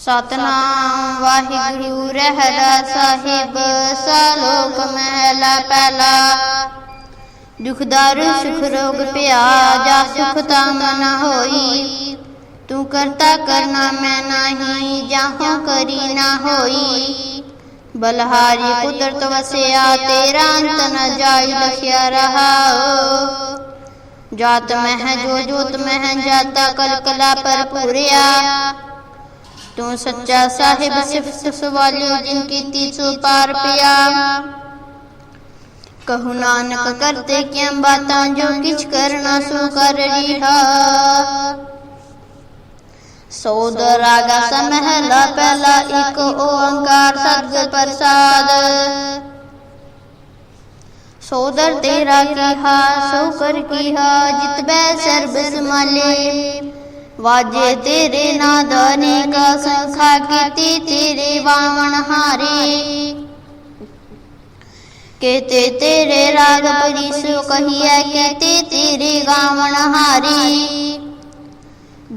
ਸਤਨਾਮ ਵਾਹਿਗੁਰੂ ਰਹਿਰਾ ਸਾਹਿਬ, ਸਲੋਕ ਮਹਿਲਾ ਪਹਿਲਾ। ਦੁਖਦਾਰ ਸੁਖ ਰੋਗ ਪਿਆ ਜਾ ਸੁਖ ਤੰਗ ਨ ਹੋਈ। ਤੂੰ ਕਰਤਾ ਕਰਨਾ ਮੈਂ ਨਹੀਂ, ਜਾਹੋਂ ਕਰੀ ਨਾ ਹੋਈ। ਬਲਹਾਰੀ ਕੁਦਰਤ ਵਸਿਆ, ਤੇਰਾ ਅੰਤ ਨ ਜਾਈ ਲਖਿਆ ਰਹਾਓ ਜਾਤ ਮਹਿ, ਜੋ ਜੋਤ ਮਹਿ, ਜਾਤਾ ਕਲ ਕਲਾ ਪਰ ਪੂਰਿਆ ਤੂੰ ਸੱਚਾ ਸਾਹਿਬ ਸਿਫਤ ਸਵਾਲੀ ਜਿਨ ਕੀਤੀ ਸੋ ਪਾਰ ਪਿਆ। ਕਹੂ ਨਾਨਕ ਕਰਤੇ ਕਿਆਂ ਬਾਤਾਂ ਜੋ ਕਿਛ ਕਰਨਾ ਸੋ ਕਰ ਰੀਹਾ। ਸੋਦ ਰਾਗਾ ਸਮਹਿਲਾ ਪਹਿਲਾ ਇੱਕ ਓੰਕਾਰ ਸਤਿਗੁਰ ਪ੍ਰਸਾਦ। ਸੋਦਰ ਤੇਰਾ ਕੀਹਾ ਸੋ ਕਰ ਕੀਹਾ ਜਿਤ ਬੈ ਸਰਬ ਸਮਾਲੇ ਵਾਜੇ ਤੇਰੇ ਨਾਦਾਨੇ ਕਾ ਸੰਖਾ ਕੀਤੀ, ਤੇਰੇ ਵਾਵਣ ਹਾਰੇ। ਕੇਤੇ ਤੇਰੇ ਰਾਗ ਪਰਿਸੋ ਕਹੀਐ ਕੇਤੇ ਤੇਰੇ ਗਾਵਣ ਹਾਰੀ।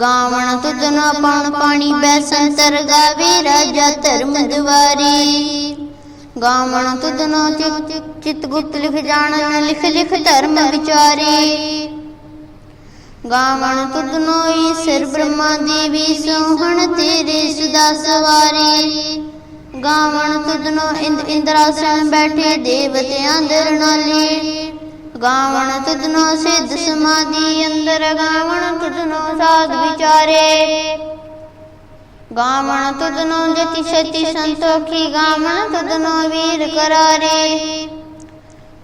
ਗਾਵਣ ਤੁਧਨ ਪਣ ਪਾਣੀ ਬੈਸੰਤਰ ਗਾਵੇ ਰਾਜਾ ਧਰਮ ਦੁਆਰੀ। ਗਾਵਣ ਤੁਧਨ ਚਿਤ ਚਿਤ ਗੁਪਤ ਲਿਖ ਜਾਣਨ, ਲਿਖ ਲਿਖ ਧਰਮ ਵਿਚਾਰੇ। ਗਾਵਣ ਤੁਧਨੋ ਈਸ਼ਰ ਬ੍ਰਹਮਾ ਦੇਵੀ ਸੋਹਣ ਤੇਰੇ ਸਦਾ ਸਵਾਰੀ। ਗਾਵਣ ਤੁਧਨੋ ਇੰਦ ਇੰਦਰਾਸਨ ਬੈਠੇ ਦੇਵਤਿਆਂ ਦਰ ਨਾਲੇ। ਗਾਵਣ ਤੁਧਨੋ ਸਿੱਧ ਸਮਾਧੀ ਅੰਦਰ ਗਾਵਣ ਤੁਧਨੋ ਸਾਧ ਵਿਚਾਰੇ। ਗਾਵਣ ਤੁਧਨੋ ਜਤੀ ਸਤੀ ਸੰਤੋਖੀ ਗਾਵਣ ਤੁਧਨੋ ਵੀਰ ਕਰਾਰੇ।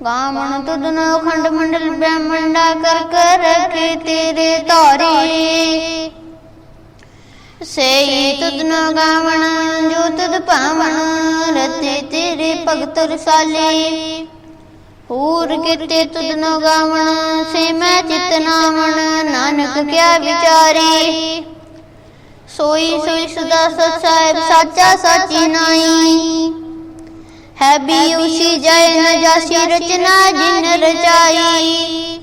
ਗਾਵਣ ਤੁਧਨੋ ਖੰਡ ਮੰਡਲ ਬ੍ਰਹਮੰਡਾ ਕਰ ਕਰ ਰਖੇ ਤੇਰੇ ਧਾਰੇ। ਸੇਈ ਤੁਧਨੋ ਗਾਵਣ, ਜੋ ਤੁਧ ਭਾਵਣ, ਰਤੇ ਤੇਰੇ ਭਗਤ ਰਸਾਲੇ। ਹੋਰ ਕਿਤੇ ਤੁਧਨੋ ਗਾਵਣ, ਸੇ ਮੈਂ ਚਿਤ ਨਾਵਣ, ਨਾਨਕ ਕਿਆ ਵਿਚਾਰੇ। ਸੋਈ ਸੋਈ ਸਦਾ ਸਚ ਸਾਹਿਬ, ਸਾਚਾ ਸਾਚੀ ਨਾਈ। ਹੈ ਵੀ ਉਸੀ ਜੈ ਨ ਰਚਨਾ ਜਿਨ ਰਚਾਈ।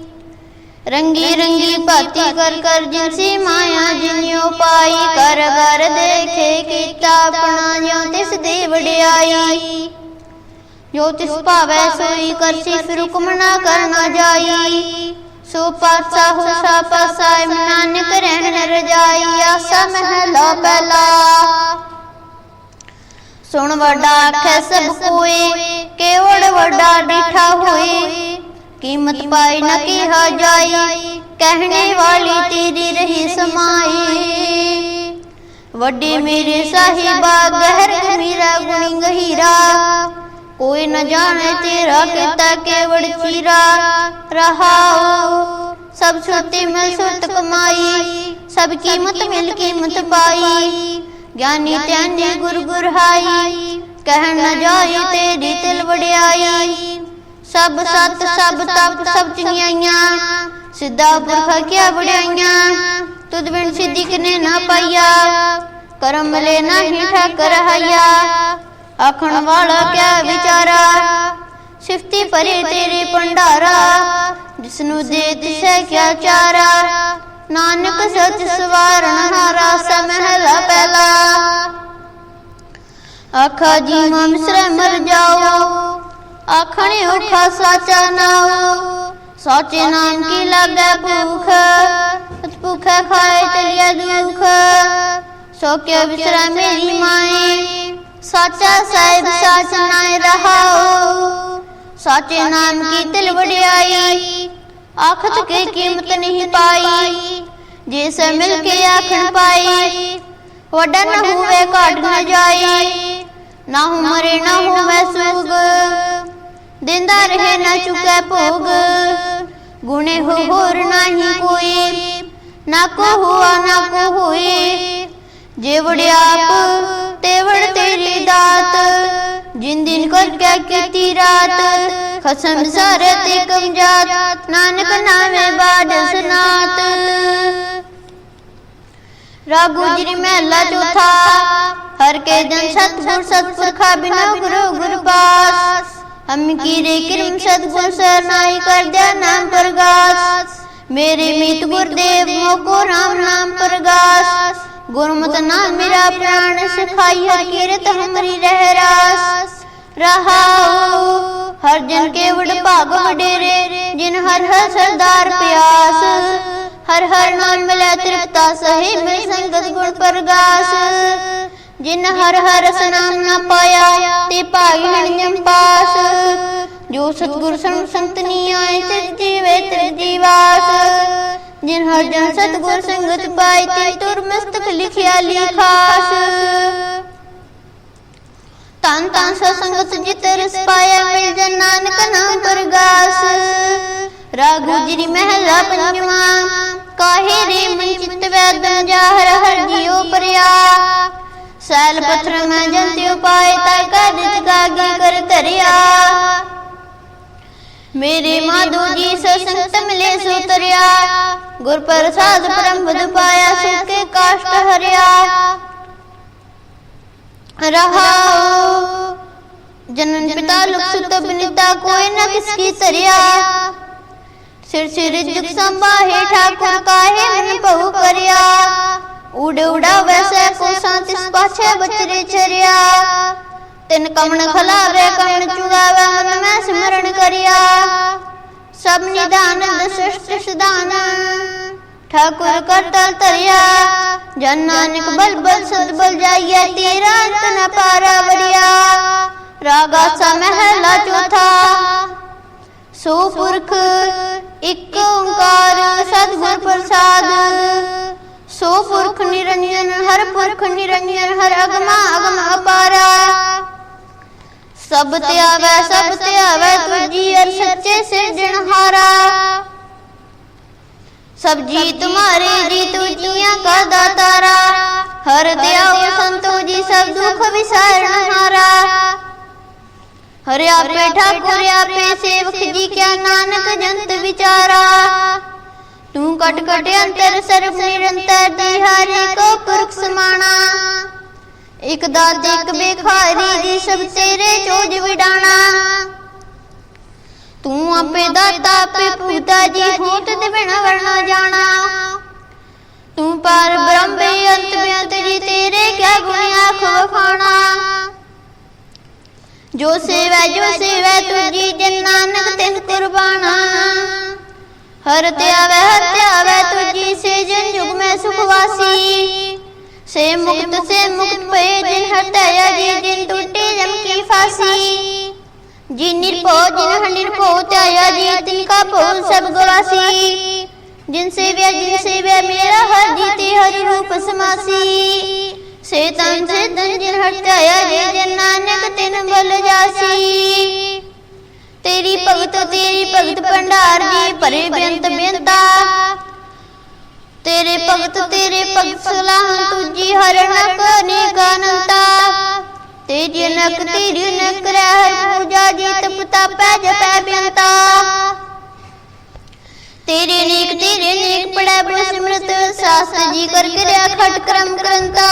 ਰੰਗੀ ਰੰਗੀ ਭਾਤੀ ਕਰ ਕਰ ਜਿਨਸੀ ਮਾਇਆ ਜਿਨਿਓ ਪਾਈ ਕਰ ਕਰ ਦੇਖੇ ਕੀਤਾ ਆਪਣਾ ਜਿਉ ਤਿਸ ਦੀ ਵਡਿਆਈ। ਜੋ ਤਿਸ ਭਾਵੈ ਸੋਈ ਕਰਸੀ ਫਿਰ ਹੁਕਮ ਕਰਨਾ ਜਾਈ। ਸੋ ਪਾਸਾ ਹੋ ਸਾ ਪਾਸਾ ਨਾਨਕ ਰਹਿਣ ਰਜਾਈ ਆਸਾ ਮਹਿਲਾ ਪਹਿਲਾ। ਸੁਣ ਵੱਡਾ ਆਖੈ ਸਭ ਕੋਏ ਕੇਵੜ ਵੱਡਾ ਡਿਠਾ ਹੋਏ। ਕੀਮਤ ਪਾਈ ਨ ਕਿਹਾ ਜਾਈ, ਕਹਿਣੇ ਵਾਲੀ ਤੇਰੀ ਰਹੀ ਸਮਾਈ। ਵੱਡੇ ਮੇਰੇ ਸਾਹਿਬਾ, ਗਹਿਰ ਮੇਰਾ ਗੁਣੀ ਗਹੀਰਾ। ਕੋਈ ਨਾ ਜਾਣੇ ਤੇਰਾ ਕੀਤਾ ਕੇਵੜ ਚੀਰਾ। ਰਹਾਉ ਸਭ ਸੁਰਤੀ ਮਿਲ ਸੁਰਤ ਕਮਾਈ, ਸਭ ਕੀਮਤ ਮਿਲ ਕੀਮਤ ਪਾਈ। ਗਿਆਨੀ ਧਿਆਨੀ ਗੁਰ ਗੁਰ ਹਾਈ ਕਹਿ ਨ ਜਾਈ ਤੇਰੀ ਤਿਲ ਵਡਿਆਈ। ਸਭ ਸਤ, ਸਭ ਤਪ, ਸਭ ਚੰਗਿਆਈਆਂ, ਸਿੱਧਾ ਪੁਰਖ ਕਿਆ ਵਡਿਆਈਆਂ। ਤੁਧ ਬਿਨ ਸਿੱਧੀ ਕਿਨੇ ਨਾ ਪਾਈਆ, ਕਰਮ ਲੈ ਨਹੀਂ ਠਾਕਰ ਹਈਆ ਆਖਣ ਵਾਲਾ ਕਿਆ ਵਿਚਾਰਾ, ਸਿਫਤੀ ਪਰੇ ਤੇਰੇ ਭੰਡਾਰਾ, ਜਿਸਨੂੰ ਦੇ ਤਿਸੈ ਕਿਆ ਚਾਰਾ। ਨਾਨਕ ਸਚ ਸਵਾਰਨ ਹਾਰਾ ਸਮਹਿਲਾ ਪਹਿਲਾ। ਆਖਾ ਜੀ ਮਮ ਸਰੇ ਮਰ ਜਾਓ। ਆਖਣੇ ਔਖਾ ਸਾਚਾ ਨਾਓ ਸਾਚੇ ਨਾਮ ਕੀ ਲਾਗੈ ਭੂਖ। ਭੁਖੈ। ਖਾਏ ਚਲਿਆ ਦੁਖ। ਸੋ ਕਿਉ ਵਿਸਰਾ ਮੇਰੀ ਮਾਏ ਸਾਚਾ ਸਾਹਿਬ ਸਾਚ ਨਾਇ ਰਹਾਓ। ਸਾਚੇ ਨਾਮ ਕੀ ਤਿਲ ਵਡਿਆਈ। ਆਖਤ ਕੇ ਕੀਮਤ ਨਹੀਂ ਪਾਈ। ਜੇ ਸੇ ਮਿਲ ਕੇ ਆਖਣ ਪਾਈ ਵੱਡਾ ਨ ਹੋਵੇ ਘਾਟ ਨ ਜਾਈ ਨਾ ਹੂੰ ਮਰੇ ਨਾ ਹੋਵੇ ਸੁਗ ਦਿੰਦਾ ਰਹੇ ਨਾ ਚੁਕੈ ਭੋਗ। ਗੁਣੇ ਹੋ ਹੋਰ ਨਹੀਂ ਕੋਈ। ਨਾ ਕੋ ਹੁਆ ਨਾ ਕੋ ਹੋਏ। ਜੇ ਵੜਿਆਪ ਤੇ ਵੜ ਤੇਰੀ ਦਾਤ। ਜਿਨ ਦਿਨ ਕਰ ਕਿਆ ਕੀਤੀ ਰਾਤ ਖਸਮ ਸਾਰੇ ਤੇ ਕਮ ਜਾਤ ਨਾਨਕ ਨਾਮੇ ਬਾਦ ਸਨਾਤ ਰਾਗੂ ਜੀ ਮਹਿਲਾ ਚੌਥਾ ਹਰ ਕੇ ਜਨ ਸਤਗੁਰ ਸਤਪੁਰਖਾ ਬਿਨਾ ਗੁਰੂ ਗੁਰਬਾਸ ਹਮ ਕੀ ਰੇ ਕਿਰਮ ਸਤਗੁਰ ਸਰਨਾਈ ਕਰ ਦਿਆ ਨਾਮ ਪ੍ਰਗਾਸ ਮੇਰੇ ਮੀਤ ਗੁਰਦੇਵ ਮੋਕੋ ਰਾਮ ਨਾਮ ਪ੍ਰਗਾਸ ਗੁਰਮਤ ਨਾਮ ਮੇਰਾ ਪ੍ਰਾਣ ਸਿਖਾਈ ਹਰ ਹਮਰੀ ਰਹਿ ਰਾਸ ਰਹਾਉ, ਹਰ ਜਨ ਕੇ ਵਡ ਭਾਗ ਵਡੇਰੇ, ਜਿਨ ਹਰ ਹਰ ਸਰਦਾਰ ਪਿਆਸ। ਹਰ ਹਰ ਨਾਮ ਮਿਲੇ ਤ੍ਰਿਪਤਾ ਸਹੀ, ਮਿਲ ਸੰਗਤ ਗੁਣ ਪ੍ਰਗਾਸ। ਜਿਨ ਹਰ ਹਰ ਸਨਾਮ ਨਾ ਪਾਇਆ, ਤੇ ਭਾਈ ਹਣਿਯਮ ਪਾਸ। ਜੋ ਸਤਗੁਰ ਸੰਗ ਸੰਤਨੀ ਆਏ, ਤੇ ਜੀਵੇ ਤੇ ਜਿਨ ਹਰ ਜਨ ਸਤਗੁਰ ਸੰਗਤ ਪਾਈ ਤੇ, ਤੁਰ ਮਸਤਕ ਲਿਖਿਆ ਲਿਖਾਸ। ਤਨ ਤਨ ਸਤ ਸੰਗਤ ਜਿਤ ਰਸ ਪਾਇਆ ਮਿਲ ਜਨ ਨਾਨਕ ਨਾਮ ਪ੍ਰਗਾਸ। ਰਾਗੂ ਜਰੀ ਮਹਿਲਾ ਪੰਜਵਾ, ਕਾਹੇ ਰੇ ਮਨ ਚਿਤ ਵੈਦ ਜਾਹਰ ਹਰ ਜਿਉ ਪਰਿਆ। ਸੈਲ ਪਥਰ ਮੈਂ ਜੰਤਿ ਉਪਾਏ ਤਾ ਕਦ ਜਗਾਗੀ ਕਰ ਧਰਿਆ। ਮੇਰੇ ਮਾਧੋ ਜੀ ਸਸੰਗਤ ਮਿਲੇ ਸੁਤਰਿਆ। ਗੁਰ ਪ੍ਰਸਾਦ ਪਰਮ ਬੁਧ ਪਾਇਆ ਸੁਕੇ ਕਾਸ਼ਟ ਹਰਿਆ। ਰਹਾਉ ਜਨਨ ਪਿਤਾ ਲੁਕ ਸੁਤ ਬਨਿਤਾ ਕੋਈ ਨ ਕਿਸਕੀ ਤਰਿਆ ਸਿਰ ਸਿਰ ਜੁਗ ਸੰਭਾਹੇ ਠਾਕੁਰ ਕਾਹੇ ਮਨ ਭਉ ਕਰਿਆ। ਉਡ ਉਡਾ ਵੈਸੇ ਕੋ ਸੰਤਿਸ ਪਾਛੇ ਬਚਰੇ ਚਰਿਆ ਤਿਨ ਕਮਣ ਖਲਾਵੇ, ਕਮਣ ਚੁਗਾਵੇ, ਮਨ ਮੈਂ ਸਿਮਰਨ ਕਰਿਆ। ਸਭ ਨਿਦਾਨ ਦਸਸ਼ਟ ਸਦਾਨ ਠਾਕੁਰ ਕਰਤਲ ਤਰਿਆ ਜਨ ਨਾਨਕ ਬਲ ਬਲ ਸਦ ਬਲ ਜਾਈਏ ਤੇਰਾ ਅੰਤ ਨ ਪਾਰਾ ਵਰਿਆ ਰਾਗਾ ਸਾ ਚੌਥਾ। ਸੋ ਪੁਰਖ, ਇੱਕ ਓੰਕਾਰ, ਸਤਿਗੁਰ ਪ੍ਰਸਾਦ। ਸੋ ਪੁਰਖ ਨਿਰੰਜਨ, ਹਰ ਪੁਰਖ ਨਿਰੰਜਨ, ਹਰ ਅਗਮਾ ਅਗਮ ਅਪਾਰਾ। ਸਭ ਤੇ ਆਵੈ ਸਭ ਤੇ ਆਵੈ ਤੁਜੀ ਅਰ ਸੱਚੇ ਸਿਰਜਣਹਾਰਾ ਸਭ ਜੀ ਤੁਮਾਰੇ ਜੀ ਤੁਜੀਆਂ ਕਾ ਦਾਤਾਰਾ ਹਰ ਦਿਆਉ ਸੰਤੋ ਜੀ ਸਭ ਦੁਖ ਵਿਸਾਰਣਹਾਰਾ ਹਰਿ ਆਪੇ ਠਾਕੁਰ ਆਪੇ ਸੇਵਕ ਜੀ ਕਿਆ ਨਾਨਕ ਜੰਤ ਵਿਚਾਰਾ ਤੂੰ ਕਟ ਕਟ ਅੰਤਰ ਸਰਬ ਨਿਰੰਤਰ ਦੀ ਹਰਿ ਕੋ ਪੁਰਖ ਸਮਾਣਾ ਇਕ ਦਾਤ, ਇਕ ਬੇਖਾਰੀ ਜੀ ਸਭ ਤੇਰੇ ਚੋਜ ਵਿਡਾਣਾ। ਤੂੰ ਆਪੇ ਦਾਤਾ, ਆਪੇ ਪੂਤਾ ਜੀ ਹੋਤ ਤੇ ਬਿਨਾ ਵਰਣਾ ਜਾਣਾ। ਤੂੰ ਪਰ ਬ੍ਰਹਮ ਬੇਅੰਤ ਬੇਅੰਤ ਤੇਰੇ ਕਿਆ ਗੁਣ ਆਖ ਵਖਾਣਾ। ਜੋ ਸੇਵੈ ਜੋ ਸੇਵੈ ਤੁਜੀ ਜਨ ਨਾਨਕ ਤਿਨ ਕੁਰਬਾਨਾ। ਹਰ ਤੇ ਆਵੈ, ਹਰ ਤੇ ਆਵੈ ਤੁਜੀ ਸੇ ਜਨ ਜੁਗ ਮੈਂ ਸੁਖ ਵਾਸੀ। ਸੇ ਮੁਕਤ ਸੇ ਮੁਕਤ ਪਏ ਜਿਨ ਹਰ ਦਇਆ ਜੀ ਜਿਨ ਟੁੱਟੇ ਜਮ ਕੀ ਫਾਸੀ। ਜਿਨ ਨਿਰਭਉ ਜਿਨ ਹਰ ਨਿਰਭਉ ਧਿਆਇਆ ਜੀ ਤਿਨ ਕਾ ਭਉ ਸਭ ਗਵਾਸੀ। ਜਿਨ ਸੇਵਿਆ ਜਿਨ ਸੇਵਿਆ ਮੇਰਾ ਹਰ ਜੀਤੇ ਹਰਿ ਰੂਪ ਸਮਾਸੀ। ਸੇ ਤਨ ਸੇ ਤਨ ਜਿਨ ਹਰ ਧਿਆਇਆ ਜੀ ਜਨ ਨਾਨਕ ਤਿਨ ਬਲ ਜਾਸੀ। ਤੇਰੀ ਭਗਤ ਤੇਰੀ ਭਗਤ ਭੰਡਾਰ ਜੀ ਭਰੇ ਬੇਅੰਤ ਬੇਅੰਤਾ ਤੇਰੇ ਭਗਤ ਤੇਰੇ ਭਗਤ ਸਲਾਹ ਤੁਜੀ ਹਰਣਕ ਨਿਗਨੰਤਾ ਤੇਰੀ ਨਕ ਤੇਰੀ ਨਕ ਰਹਿ ਪੂਜਾ ਜੀ ਤਪ ਤਪੈ ਜਪੈ ਬੇਅੰਤਾ ਤੇਰੇ ਨੇਕ ਤੇਰੇ ਨੇਕ ਪੜੈ ਬੜ ਸਿਮਰਤ ਸਾਸਤ ਜੀ ਕਰ ਕਰਿਆ ਖਟ ਕਰਮ ਕਰੰਤਾ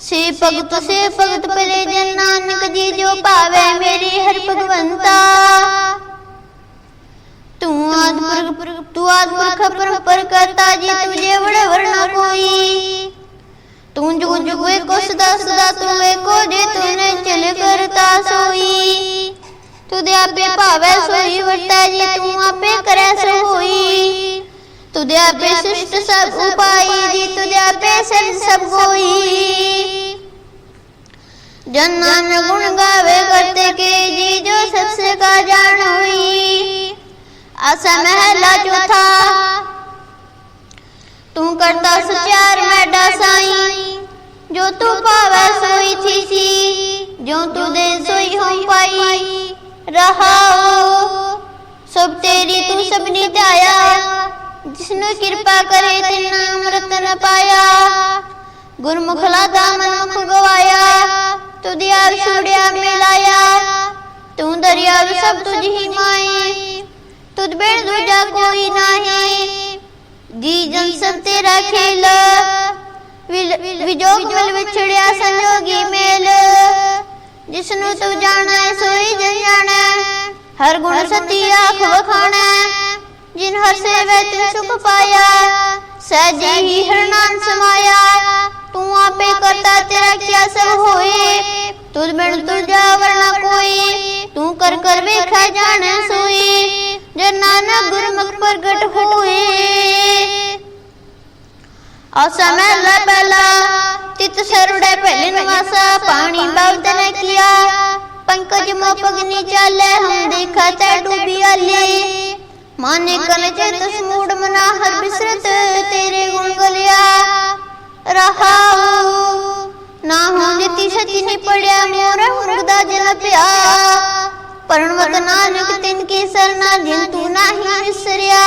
ਸੇ ਭਗਤ ਸੇ ਭਗਤ ਭਲੇ ਜਨ ਨਾਨਕ ਜੀ ਜੋ ਭਾਵੇ ਮੇਰੀ ਹਰ ਭਗਵੰਤਾ। ਆਦ ਪੁਰਖ ਤੂੰ ਆਦ ਪੁਰਖ ਪਰੰਪਰ ਕਰਤਾ ਜੀ ਤੁਝੇ ਵੜ ਵਰਨਾ ਕੋਈ। ਤੂੰ ਜੁਗ ਜੁਗ ਏਕੋ ਸਦਾ ਸਦਾ ਤੂੰ ਏਕੋ ਜੇ ਤੂਨੇ ਚਲ ਕਰਤਾ ਸੋਈ। ਤੁਦੇ ਆਪੇ ਭਾਵੇ ਸੋਈ, ਵਰਤਾ ਜੀ, ਤੂੰ ਆਪੇ ਕਰੈ ਸੋ ਹੋਈ ਤੁਦੇ ਆਪੇ ਸ੍ਰਿਸ਼ਟ ਸਭ ਉਪਾਈ ਜੀ ਤੁਦੇ ਆਪੇ ਸਰਜ ਸਭ ਹੋਈ ਜਨ ਨਾਨਕ ਗੁਣ ਗਾਵੇ ਕਰਤੇ ਕੇ ਜੀ, ਜੋ ਸਬਸੇ ਕਾ ਜਾਣ ਹੋਈ। ਆਸਾ ਮਹਿਲਾ ਚੌਥਾ। ਤੂੰ ਕਰਤਾ ਸਚਿਆਰ ਮੈਡਾ ਸਾਈ, ਜੋ ਤੂੰ ਪਾਵੈ ਸੋਈ ਥੀ ਜੋ ਤੂੰ ਦੇ ਸੋਈ ਹਉ ਪਾਈ। ਰਹਾਉ ਸਭ ਤੇਰੀ ਤੂੰ ਸਭਨੀ ਧਿਆਇਆ ਜਿਸਨੂੰ ਕਿਰਪਾ ਕਰੇ ਤੇ ਨਾਮ ਰਤਨ ਪਾਇਆ। ਗੁਰਮੁਖ ਲਾਦਾ ਮਨੁਖ ਗਵਾਇਆ ਤੁਧਿ ਛੁੜਿਆ ਮਿਲਾਇਆ। ਤੂੰ ਦਰਿਆ ਵਿੱਚ ਸਭ ਤੁਝ ਹੀ ਮਾਈ ਤੁਧ ਬਿਨ ਦੂਜਾ ਕੋਈ ਨਹੀਂ। ਜੀ ਜਨ ਸਭ ਤੇਰਾ ਖੇਲ। ਵਿਜੋਗ ਮਿਲ ਵਿਛੜਿਆ ਸੰਜੋਗੀ ਮੇਲ। ਜਿਸ ਨੂੰ ਤੂੰ ਜਾਣੈ, ਸੋਈ ਜਨ ਜਾਣੈ। ਹਰ ਗੁਣ ਸਤੀ ਆਖ ਵਖਾਣੈ। ਜਿਨ ਹਰ ਸੇਵੈ ਤਿਨ ਸੁਖ ਪਾਇਆ। ਸਹਿਜੇ ਹੀ ਹਰਨਾਮ ਸਮਾਇਆ। ਤੂੰ ਆਪੇ ਕਰਤਾ ਤੇਰਾ ਕਿਆ ਸਭ ਹੋਏ। ਤੁਧ ਬਿਨ ਤੁਝਾ ਵਰਨਾ ਕੋਈ। ਤੂੰ ਕਰ ਕਰ ਵੇਖਾ ਜਾਣੈ ਸੋਈ। ਜੇ ਨਾਨਕ ਗੁਰਮੁਖ ਪ੍ਰਗਟ ਹੋਏ। ਅਸਮੈ ਲਬਲਾ ਤਿਤ ਸਰੜੇ ਪਹਿਲੇ ਨਿਵਾਸਾ। ਪਾਣੀ ਬਵਦ ਨ ਕੀਆ। ਪੰਕਜ ਮੋ ਪਗਨੀ ਚਾਲੇ। ਹਮ ਦੇਖਾ ਤਾ ਡੂਬੀ ਆਲੇ। ਮਾਨੇ ਕਨ ਚਿਤ ਸਮੂੜ ਮਨਾ ਹਰ ਬਿਸਰਤ ਤੇਰੇ ਗੁਣ ਗਲਿਆ। ਰਹਾਉ। रहा ना हूं जिति सची नहीं पड़िया मोर मुर्दा जल पिया परणवत नानक तिन के सरना जिन तू नाही विसरिया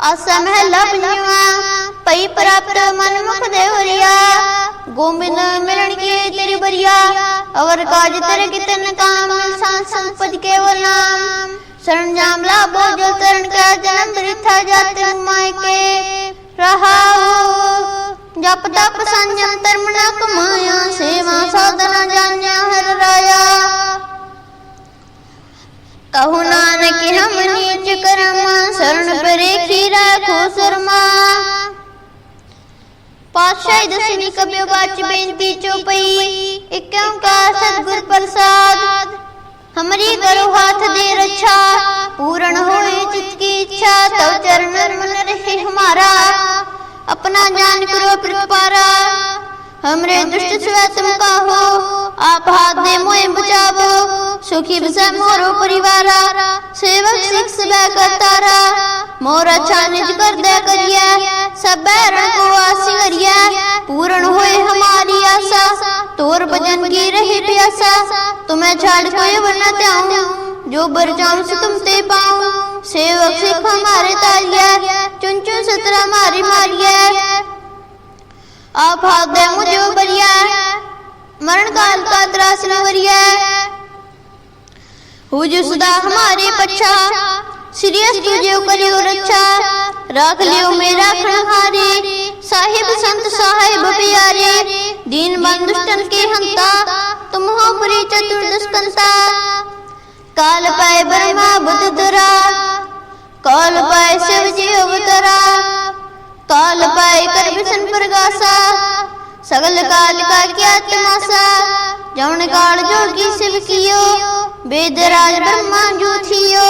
ਆਸਾ ਮਹਿਲਾ ਪੰਜਵਾ ਪਈ ਪ੍ਰਾਪਤ ਮਨ ਮੁਖ ਦੇਵਰਿਆ ਗੋਬਿੰਦ ਮਿਲਣ ਕੀ ਤੇਰੀ ਬਰੀਆ ਅਵਰ ਕਾਜ ਤੇਰੇ ਕਿਤਨ ਕਾਮ ਸਾਂ ਸੰਪਦ ਕੇਵਲ ਨਾਮ ਸਰਣਜਾਮ ਲਾਭੋ ਜੋ ਤਰਨ ਕਾ ਜਨਮ ਬ੍ਰਿਥਾ ਜਾਤ ਮਾਇ ਕੇ ਰਹਾਉ ਜਪ ਤਪ ਸੰਜਮ ਧਰਮ ਨਾ ਕਮਾਇਆ ਸੇਵਾ ਸਾਧਨਾ ਜਾਣਿਆ ਹਰ ਰਾਇਆ ਕਹੂ ਨਾਨਕ, ਹਮ ਨੀਚ ਕਰਮ ਸਰਣ ਪਰੇ ਕੀ ਰਾਖੋ ਸਰਮਾ। ਪਾਤਸ਼ਾਹ ਦਸਨੀ ਕਬਿਓ ਬਾਚ ਬੇਨਤੀ ਚੋਪਈ ਇਕ ਓੰਕਾਰ ਸਤਗੁਰ ਪ੍ਰਸਾਦ। ਹਮਰੀ ਕਰੋ ਹੱਥ ਦੇ ਰੱਛਾ, ਪੂਰਨ ਹੋਏ ਚਿਤ ਕੀ ਇੱਛਾ, ਤਵ ਚਰਨ ਨਰਮਨ ਰਹੇ ਹਮਾਰਾ। अपना जान करो प्रपारा हमरे दुष्ट स्व तुम काहो आप हाथ दे मोए बचावो सुखी बसे मोरो परिवारा सेवक सिख सबे करतारा मोर अच्छा निज कर दे करिया सब बैरण को आसी करिया पूर्ण होए हमारी आशा तोर भजन की रहे प्यासा तुम्हें छाड़ कोई वरना त्याऊं जो बर जाऊँ से तुम ते पाऊँ। सेवक सिख हमारे तारिया चुन चुन सतरा मारी मारिया। आप हाथ दे मुझे बरिया मरण काल का त्रास न वरिया। हो जो सदा हमारे पच्छा। श्रीयस तुझे करियो रक्षा। राख लियो मेरा खनहारे साहिब संत साहिब प्यारे। दीन बंधुष्टन के हंता। तुम हो परी ਕਾਲ ਪਾਏ ਬ੍ਰਹਮਾ ਬੁੱਧ ਤੁਰਾ ਕਾਲ ਪਾਏ ਸ਼ਿਵ ਜੀ ਅਵਤਾਰਾ, ਕਾਲ ਪਾਏ ਕਰਬਿ ਸੰ ਪ੍ਰਗਾਸਾ, ਸਗਲ ਕਾਲ ਕਾ ਕਿਆ ਤਮਾਸਾ, ਜਉਣ ਕਾਲ ਜੋਗੀ ਸਿਵ ਕੀਓ, ਵੇਦ ਰਾਜ ਬ੍ਰਹਮਾ ਜੋ ਥਿਓ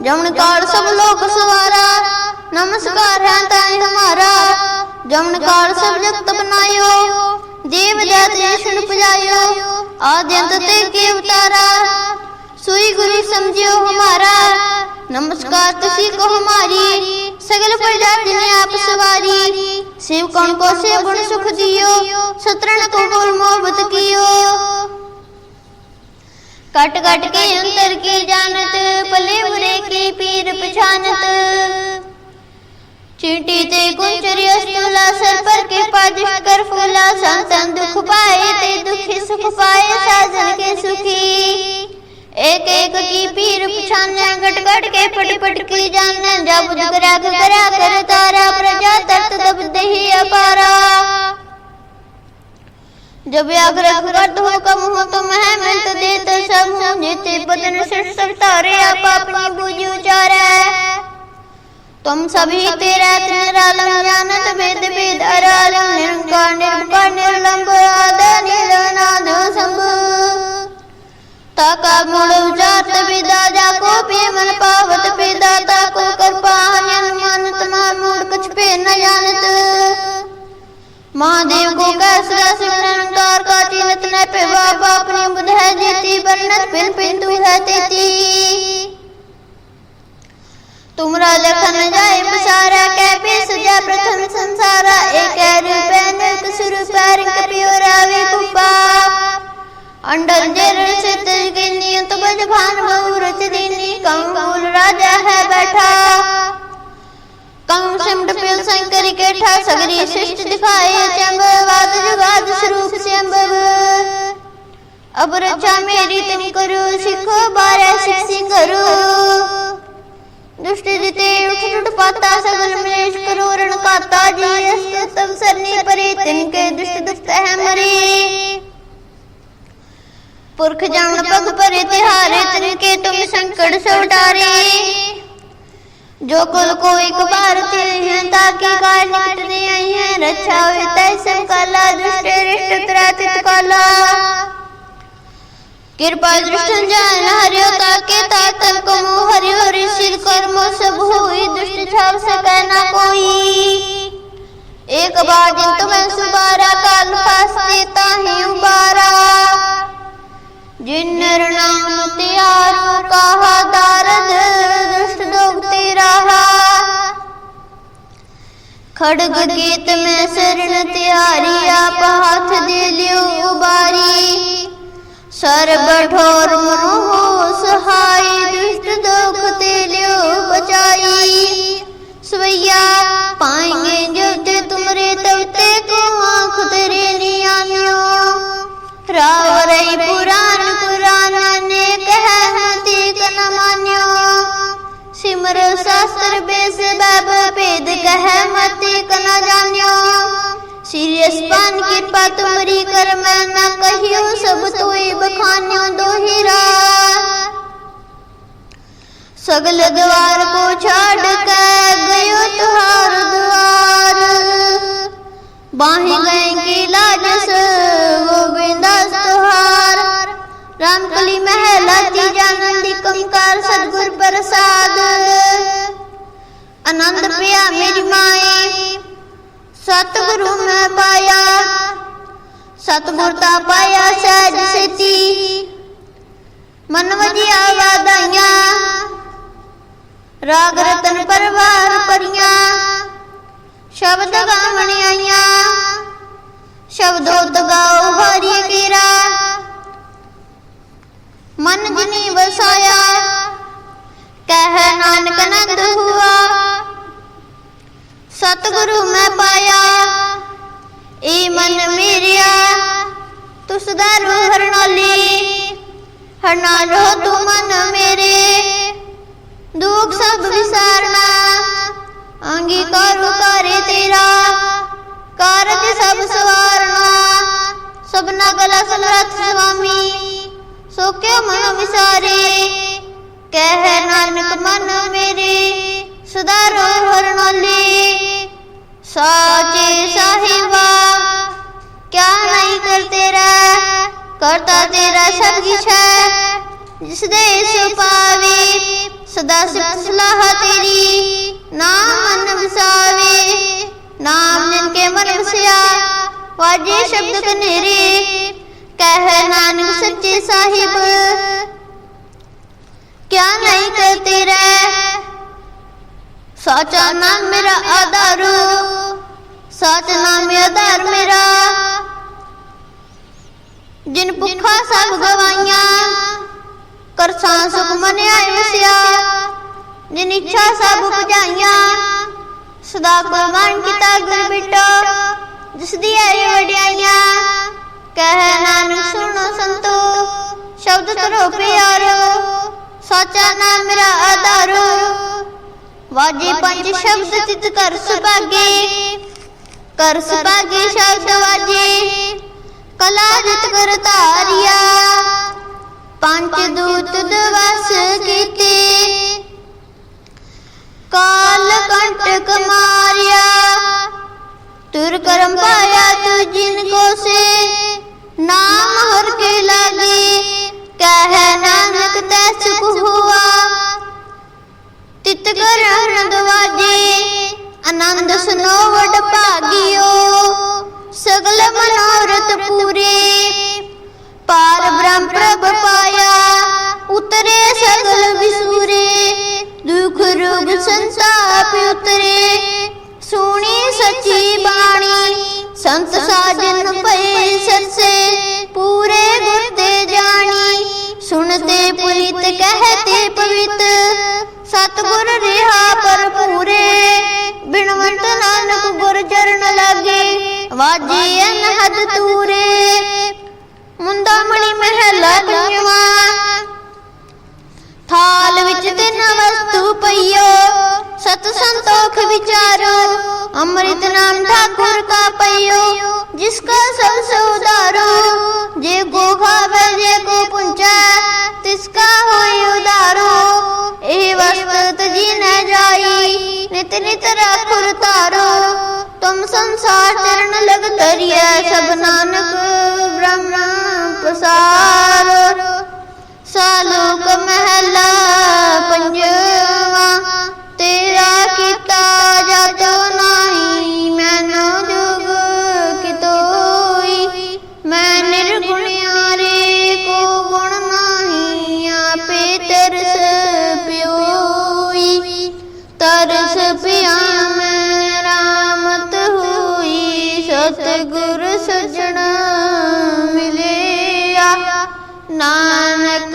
ਜਮਨ ਕਾਲ ਸਭ ਲੋਕ ਸਵਾਰਾ, ਨਮਸਕਾਰ ਹੈ ਤਾਈ ਹਮਾਰਾ ਜਮਨ ਕਾਲ ਸਭ ਜਗਤ ਬਨਾਇਓ ਜੀਵ ਜਤ ਈਸ਼ਨ ਪੁਜਾਇਓ, ਆਦਿ ਅੰਤ ਤੇ ਕੀ सुई गुरु समझियो हमारा नमस्कार तुसी को हमारी सगल प्रजाति ने आप सवारी शिव कौन को से गुण सुख दियो सतरण को बोल मोहब्बत कियो कट कट के अंतर के जानत पले बुरे के पीर पछानत चींटी ते कुंचरी अस्तुला सर पर के पादिश कर फूला संतन दुख पाए ते दुखी सुख पाए साजन के सुखी एक एक की पीर पछाने गट गट के पट पट की जाने जब जुगरा करा कर तारा प्रजा तट दब दही अपारा जब आग्रह करत हो कम हो तो मैं मिलत देत सब हूँ जीते बदन से सब तारे आप अपनी बुझ उचारे तुम सभी तेरा निरालम जानत वेद वेद अरालम निरंकार निर्विकार निर्लंब आद नीलनाद शंभु ताका मूल उचारत विदा जाको पे मन पावत पे दाता को कृपा अनुमानत मा मूड कुछ पे न जानत महादेव को कैसरा सिमरनकार का चिन्हत न पे बाबा अपनी बुध है जीती बरनत पिन पिन तू है तेती तुमरा लखन जाय पसारा कै पे सजा प्रथम संसारा एक रूप अनेक स्वरूप रिंक पियोरावे कुपा अंडर जर से तजगे नियत बज भान बहु रच दीनी कंगूल राजा है बैठा कंग सिमट पिल शंकर के ठा सगरी सृष्टि दिखाए चंब वाद जुगाद स्वरूप से अंबव अब रक्षा मेरी तुम करो सिखो बारह सिख सिंह करो दुष्ट जिते उठ उठ पाता सगल मलेश करो रण काता जी अस्त तब सरनी परे तिनके दुष्ट दुष्ट है मरे पुरख जान पग परे तिहारे तिनके तुम संकट से उतारे। जो कुल को एक बार हैं, ताकि काल आई है रक्षा सब कला, दुष्ट, रिष्ट, त्रातित कला। कृपा दृष्ट जान, हरियो ताके तातन को हरि कर्मो सब हुई दुष्ट कोई। एक बार जिन तुम्हें सुबारा, काल ਖੜਗ ਗੀਤ ਮੈਂ ਸਰਨ ਤਿਆਰੀ ਆਪ ਹੱਥ ਦੇ ਲਿਓ ਉਬਾਰੀ ਸਰਬ ਠੋਰ ਮਨੋ ਸਹਾਈ ਦੁਸ਼ਟ ਦੁਖ ਤੇ ਲਿਓ ਬਚਾਈ ਸਵਈਆ ਪਾਏਂਗੇ ਜੁਤੇ ਤੁਮਰੇ ਤਵਤੇ ਕੋ ਆਖ ਤੇਰੇ ਨਿਆਨਿਓ ਰਾਵ ਰਹੀ ਸਿਮਰ ਸਾਸਤਰ ਬੇਸਬਬ ਭੇਦ ਕਹਿ ਮਤ ਕਨ ਜਾਣਿਓ। ਸ੍ਰੀ ਅਸਪਾਨ ਕਿਰਪਾ ਤੁਮਰੀ ਕਰ ਮੈਂ ਨਾ ਕਹੀਓ, ਸਭ ਤੋਈ ਬਖਾਨਿਓ ਦੋਹਿਰਾ ਸਗਲ ਦਵਾਰ ਕੋ ਛਾੜ ਕੇ ਗਇਓ ਤੁਹਾਰ ਦਵਾਰ ਬਾਹੀ ਗਏ ਕੀ ਲਾਜਸ ਗੋਬਿੰਦਾਸ ਤੁਹਾਰ RAM ਕਲੀ ਮਹਿਲਾ ਤੀਜਾ ਆਨੰਦ ਕੰਕਾਰ ਸਤਗੁਰ ਪ੍ਰਸਾਦ। ਆਨੰਦ ਪਿਆ ਮੇਰੀ ਮਾਏ, ਸਤਗੁਰੂ ਮੈਂ ਪਾਇਆ ਸਤਗੁਰ ਤਾਂ ਪਾਇਆ ਸਹਿਜ ਸਿਤੀ। ਮਨ ਵਜਿਆ ਵਾਦਾਈਆਂ ਰਾਗ ਰਤਨ ਪਰਵਾਰ ਪਰੀਆਂ ਸ਼ਬਦ ਗਾਵਣ ਆਈਆਂ, ਸ਼ਬਦੋ ਤਗਾਓ ਹਰੀ ਕੀਰਾ। ਮਨ ਜਿਨੇ ਵਸਾਇਆ, ਕਹਿ ਨਾਨਕ ਨੰਦ ਹੁਆ। ਸਤਿਗੁਰੂ ਮੈਂ ਪਾਇਆ, ਏ ਮਨ ਮੇਰਿਆ, ਤੁਸ ਦਾ ਰੂਹ ਹਰਨਾਲੀ ਹਰਨਾ ਰੋ ਤੂੰ ਮਨ ਮੇਰੇ, ਦੁੱਖ ਸਭ ਵਿਸਾਰਨਾ। ਅੰਗੀਕਾਰੂ ਕਰੇ ਤੇਰਾ, ਕਾਰਜ ਸਭ ਸਵਾਰਨਾ। ਸਭਨਾ ਗਲਾ ਸਮਰੱਥ ਸੁਆਮੀ ਸੋ ਕਿਉ ਮਨ ਵਿਸਾਰੇ। ਕਹਿ ਨਾਨਕ ਮਨ ਮੇਰੇ, ਸੁਧਾਰੋ ਹਰ ਨਾਲੇ ਸਾਚੇ ਸਾਹਿਬਾ, ਕਿਆ ਨਹੀਂ ਕਰ ਤੇਰਾ, ਕਰਤਾ ਤੇਰਾ ਸਭ ਕੁਛ ਹੈ। ਜਿਸ ਦੇ ਸੁ ਸਦਾ ਸਿਫਤ ਤੇਰੀ। ਨਾਮ ਮਨ ਵਸਾਵੇ, ਨਾਮ ਨਿਨ ਮਨ ਵਸਿਆ, ਵਾਜੇ ਸ਼ਬਦ ਕਨੇਰੇ ਕਹਿ ਨਾਨਕ ਸੱਚੇ ਸਾਹਿਬ, ਕਿਆ ਨਹੀਂ ਕਰਤੇ ਰਹਿ? ਸਾਚਾ ਨਾਮ ਮੇਰਾ ਆਧਾਰ, ਸਾਚ ਨਾਮ ਆਧਾਰ ਮੇਰਾ। ਜਿਨ ਭੁੱਖਾ ਸਭ ਗਵਾਈਆਂ, ਕਰਸਾਂ ਸੁਖ ਮਨ ਆਇ ਵਸਿਆ ਜਿਨ ਇੱਛਾ ਸਭ 부ਝਾਈਆਂ ਸਦਾ ਕੁਰਬਾਨ ਕੀਤਾ ਗੁਰ ਬਿਟੋ, ਜਿਸ ਦੀ ਆਈ ਵਡਿਆਈਆਂ। ਕਹਿ ਨਾਨਕ ਸੁਣੋ ਸੰਤੋ, ਸ਼ਬਦ ਕਰੋ ਪਿਆਰੋ, ਸਾਚਾ ਨਾਮ ਮੇਰਾ ਆਧਾਰੋ। ਵਾਜੇ ਪੰਜ ਸ਼ਬਦ ਚਿਤ ਕਰ ਸੁਭਾਗੇ ਕਰ ਸੁਭਾਗੇ ਸ਼ਬਦ ਵਾਜੇ, ਕਲਾ ਜਿਤ ਕਰ ਧਾਰਿਆ। ਪੰਜ ਦੂਤ ਦਵਸ ਕੀਤੇ, ਕਾਲ ਕੰਟਕ ਮਾਰਿਆ। ਤੁਰ ਕਰਮ ਪਾਇਆ ਤੂ ਜਿਨ ਕੋ ਸੇ ਨਾਮ ਹਰ ਕੇ ਲਾਗੇ, ਕਹਿ ਨਾਨਕ ਤੈ ਸੁਖ ਹੁਆ। ਤਿਤ ਕਰਨ ਦਵਾਜੇ, ਆਨੰਦ ਸੁਨੋ ਵਡ ਭਾਗਿਓ। ਸਗਲ ਮਨੋਰਥ ਪੂਰੇ, ਪਾਰ ਬ੍ਰਹਮ ਪ੍ਰਭ ਪਾਇਆ, ਉਤਰੇ ਸਗਲ ਵਿਸੂਰੇ। ਦੁਖ ਰੋਗ ਸੰਤਾਪ ਉਤਰੇ, ਸੁਣੀ ਸੱਚੀ ਬਾਣੀ, ਸੰਤ ਸਾਜਨ ਭਏ ਸਰਸੇ ਸੁਣਤੇ ਪੁਨੀਤ ਕਹਤੇ ਪਵਿੱਤ। ਸਤਗੁਰ ਰਿਹਾ ਪਰ ਪੂਰੇ ਬਿਨਵੰਤ ਨਾਨਕ ਗੁਰ ਚਰਨ ਲਾਗੇ। ਵਾਜੀ ਅਨਹਦ ਤੂਰੇ ਮੁੰਦਾ ਮਣੀ ਮਹਿਲਾ ਪੰਜਵਾ ਹਾਲ ਵਿੱਚ ਤਿੰਨ ਵਸਤੂ ਪਈਓ। ਸਤ ਸੰਤੋਖ ਵਿਚਾਰੋ। ਅੰਮ੍ਰਿਤ ਨਾਮ ਠਾਕੁਰ ਕਾ ਪਈਓ, ਜਿਸ ਕਾ ਸਭ ਸੁਧਾਰੋ ਜੇ ਗੋ ਖਾਵੇ, ਜੇ ਕੋ ਪੁੰਚੈ, ਤਿਸ ਕਾ ਹੋਇ ਉਦਾਰੋ ਇਹ ਵਸਤ ਜੀ ਨਾ ਜਾਈ, ਨਿਤ ਨਿਤ ਰਾਖੁਰ ਤਾਰੋ ਤੁਮ ਸੰਸਾਰ ਚਰਨ ਲਗ ਤਰੀਐ ਸਭ ਨਾਨਕ, ਬ੍ਰਹਮ ਪ੍ਰਸਾਦ। ਸਾਲੋਕ ਮਹਿਲਾ ਪੰਜਵਾ, ਤੇਰਾ ਕੀਤਾ ਜਤ ਨਹੀਂ ਮੈਨੋ ਜੁਗ ਕਿਤੋਈ। ਮੈਂ ਨਿਰਗੁਣਿਆਰੇ ਕੋ ਗੁਣ ਨਹੀਂ ਆਪੇ ਤਰਸ ਪਿਓਈ। ਤਰਸ ਪਿਆ ਮੈਂ ਰਾਮਤ ਹੋਈ, ਸਤਿਗੁਰ ਸਜਣ ਮਿਲਿਆ। ਨਾਨਕ